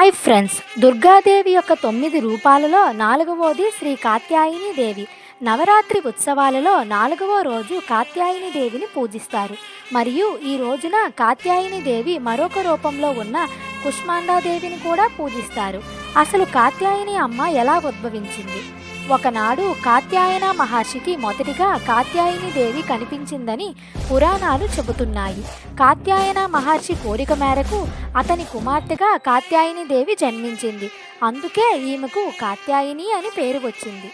Hi friends Durgadevi యొక్క తొమ్మిది రూపాలలో నాలుగవది శ్రీ కాత్యాయని దేవి. నవరాత్రి ఉత్సవాలలో నాలుగవ రోజు కాత్యాయని దేవిని పూజిస్తారు. మరియు ఈ రోజున కాత్యాయని దేవి మరొక రూపంలో ఉన్న కుష్మాండాదేవిని కూడా పూజిస్తారు. అసలు కాత్యాయని అమ్మ ఎలా ఉద్భవించింది? ఒకనాడు కాత్యాయన మహర్షికి మొదటిగా కాత్యాయని దేవి కనిపించిందని పురాణాలు చెబుతున్నాయి. కాత్యాయన మహర్షి కోరిక మేరకు అతని కుమార్తెగా కాత్యాయని దేవి జన్మించింది. అందుకే ఈమెకు కాత్యాయని అని పేరు వచ్చింది.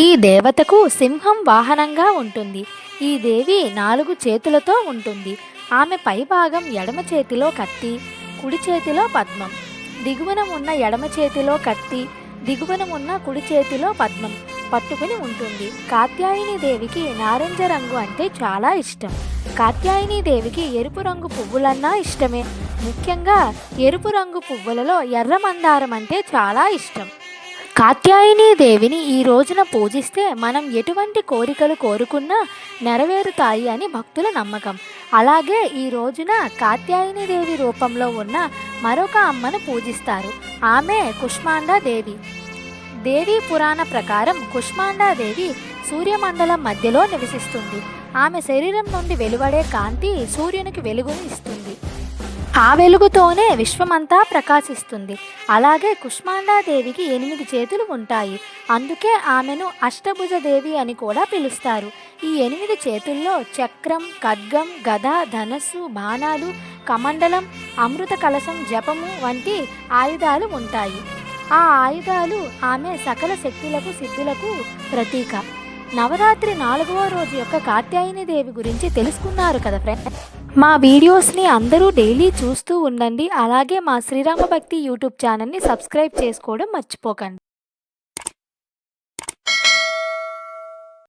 ఈ దేవతకు సింహం వాహనంగా ఉంటుంది. ఈ దేవి నాలుగు చేతులతో ఉంటుంది. ఆమె పైభాగం ఎడమ చేతిలో కత్తి కుడి చేతిలో పద్మం. దిగువన ఉన్న ఎడమ చేతిలో కత్తి దిగువన ఉన్న కుడి చేతిలో పద్మం పట్టుకుని ఉంటుంది. కాత్యాయని దేవికి నారింజ రంగు అంటే చాలా ఇష్టం. కాత్యాయని దేవికి ఎరుపు రంగు పువ్వులన్నా ఇష్టమే. ముఖ్యంగా ఎరుపు రంగు పువ్వులలో ఎర్ర మందారం అంటే చాలా ఇష్టం. కాత్యాయని దేవిని ఈ రోజున పూజిస్తే మనం ఎటువంటి కోరికలు కోరుకున్నా నెరవేరుతాయి అని భక్తుల నమ్మకం. అలాగే ఈ రోజున కాత్యాయని దేవి రూపంలో ఉన్న మరొక అమ్మను పూజిస్తారు. ఆమె కుష్మాండాదేవి. దేవి దేవి పురాణ ప్రకారం కుష్మాండా దేవి సూర్యమండలం మధ్యలో నివసిస్తుంది. ఆమె శరీరం నుండి వెలువడే కాంతి సూర్యునికి వెలుగును ఇస్తుంది. ఆ వెలుగుతోనే విశ్వమంతా ప్రకాశిస్తుంది. అలాగే కుష్మాండాదేవికి ఎనిమిది చేతులు ఉంటాయి. అందుకే ఆమెను అష్టభుజ దేవి అని కూడా పిలుస్తారు. ఈ ఎనిమిది చేతుల్లో చక్రం ఖడ్గం గద ధనస్సు బాణాలు కమండలం అమృత కలశం జపము వంటి ఆయుధాలు ఉంటాయి. ఆ ఆయుధాలు ఆమె సకల శక్తులకు సిద్ధులకు ప్రతీక. నవరాత్రి నాలుగవ రోజు యొక్క కాత్యాయని దేవి గురించి తెలుసుకున్నారు కదా ఫ్రెండ్. మా వీడియోస్ని అందరూ డైలీ చూస్తూ ఉండండి. అలాగే మా శ్రీరామ భక్తి యూట్యూబ్ ఛానల్ని సబ్స్క్రైబ్ చేసుకోవడం మర్చిపోకండి.